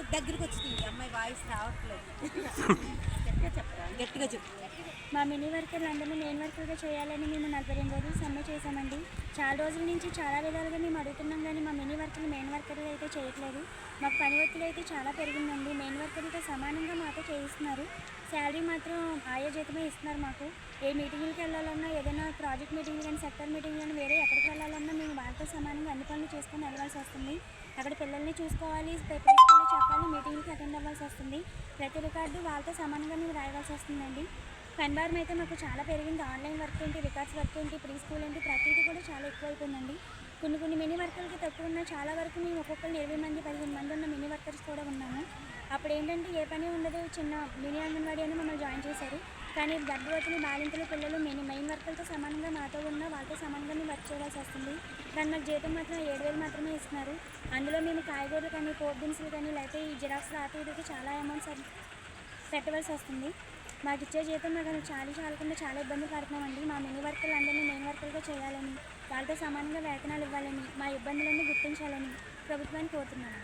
నాకు దగ్గరికి వచ్చింది. అమ్మాయి వాయిస్ రావట్లేదు. గట్టిగా చెప్పు. మా మినీ వర్కర్లు అందరూ మెయిన్ వర్కర్గా చేయాలని మేము నలభై రెండు రోజులు సమ్మె చేశామండి. చాలా రోజుల నుంచి చాలా విధాలుగా మేము అడుగుతున్నాం కానీ మా మినీ వర్కర్లు మెయిన్ వర్కర్లు అయితే చేయట్లేదు. మాకు పని ఒత్తిడి అయితే చాలా పెరిగిందండి. మెయిన్ వర్కర్లతో సమానంగా మాతో చేయిస్తున్నారు. శాలరీ మాత్రం ఆయా జీతమే ఇస్తున్నారు మాకు. ఏ మీటింగ్కి వెళ్ళాలన్నా ఏదైనా ప్రాజెక్ట్ మీటింగ్ కానీ సెక్టర్ మీటింగ్ కానీ వేరే ఎక్కడికి వెళ్ళాలన్నా మేము వాళ్ళతో సమానంగా అన్ని పనులు చేసుకొని వెళ్ళవలసి వస్తుంది. అక్కడ పిల్లల్ని చూసుకోవాలి ప్రిపరేషన్లు చెప్పాలి మీటింగ్కి అటెండ్ అవ్వాల్సి వస్తుంది. ప్రతి రికార్డు వాళ్ళతో సమానంగా మేము రాయవలసి వస్తుందండి. పని భారం అయితే మాకు చాలా పెరిగింది. ఆన్లైన్ వర్క్ ఏంటి రికార్డ్స్ వర్క్ ఏంటి ప్రీ స్కూల్ ఏంటి ప్రతిదీ కూడా చాలా ఎక్కువైపోయిందండి. కొన్ని కొన్ని మినీ వర్కర్లకి తక్కువ ఉన్న చాలా వరకు మేము ఒక్కొక్కరు ఇరవై మంది పదిహేను మంది ఉన్న మినీ వర్కర్స్ కూడా ఉన్నాము. అప్పుడు ఏంటంటే ఏ పని ఉండదు చిన్న మినీ అంగన్వాడీ అని మమ్మల్ని జాయిన్ చేశారు. కానీ గర్భవతిని బాలింతలు పిల్లలు మెయిన్ మెయిన్ వర్కర్లతో సమానంగా మాతో ఉన్న వాళ్ళతో సమానంగా మేము వర్క్ చేయాల్సి వస్తుంది. కానీ మాకు జీతం మాత్రం ఏడు వేలు మాత్రమే ఇస్తున్నారు. అందులో మేము కాయగూరలు కానీ పోప్ దినుసులు కానీ లేకపోతే ఈ జిరాక్స్ రాత ఇదికి చాలా అమౌంట్స్ పెట్టవలసి వస్తుంది. మాకు ఇచ్చే జీతం మాకు చాలా చాలకుండా చాలా ఇబ్బంది పడుతున్నామండి. మా మినీ వర్కర్లు అందరినీ మెయిన్ వర్కర్గా చేయాలని వాళ్ళతో సమానంగా వేతనాలు ఇవ్వాలని మా ఇబ్బందులన్నీ గుర్తించాలని ప్రభుత్వాన్ని కోరుతున్నాను